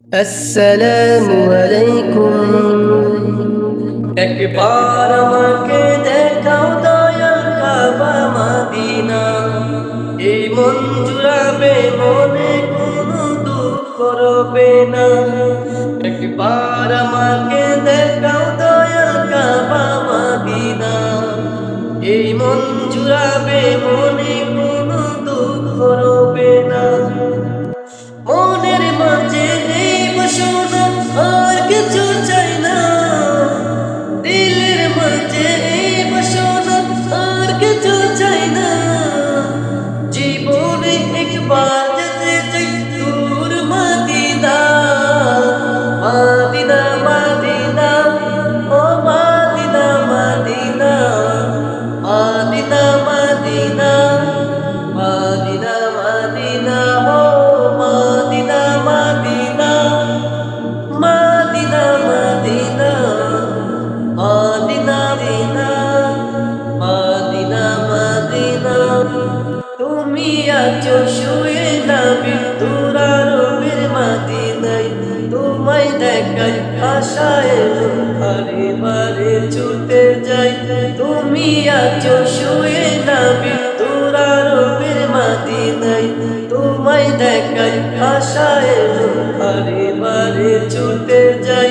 আসসালামু আলাইকুম। একবার আমাকে দেখাও দয়াল কাবা মাদিনা। এই মন জুড়াবে মনে কোনো দুঃখ করবে না। একবার আমাকে দেখাও দয়াল কাবা মাদিনা। এই মন জুড়াবে মনে দিলের মাঝে এই বাসনা আর কিছু চাই না। জীবনে একবার তুমি আছো শুয়ে নাবি তুরারবের মাদিনাই তোমায় দেখাই আশায় বারে বারে ছুটে যাই। তুমি আছো শুয়ে নাবি তুরারবের মাদিনাই তোমায় দেখাই আশায় বারে বারে ছুটে যাই।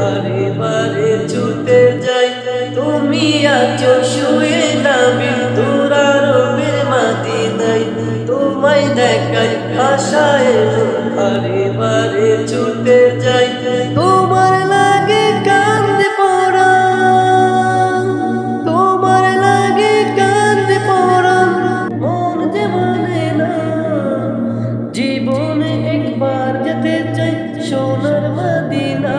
বারে বারে ছুটে যাই। তুমি আছো শুয়ে নাবি তুরারবের মাদিনাই তোমায় দেখাই আশায় বারে বারে ছুটে যাই। তোমার লাগে কান্দে পড়া, তোমার লাগে কান্দে পড়া। মন যে মানে না, জীবনে একবার যেতে চাই, সোনার মাদিনা।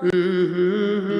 Mm-hmm.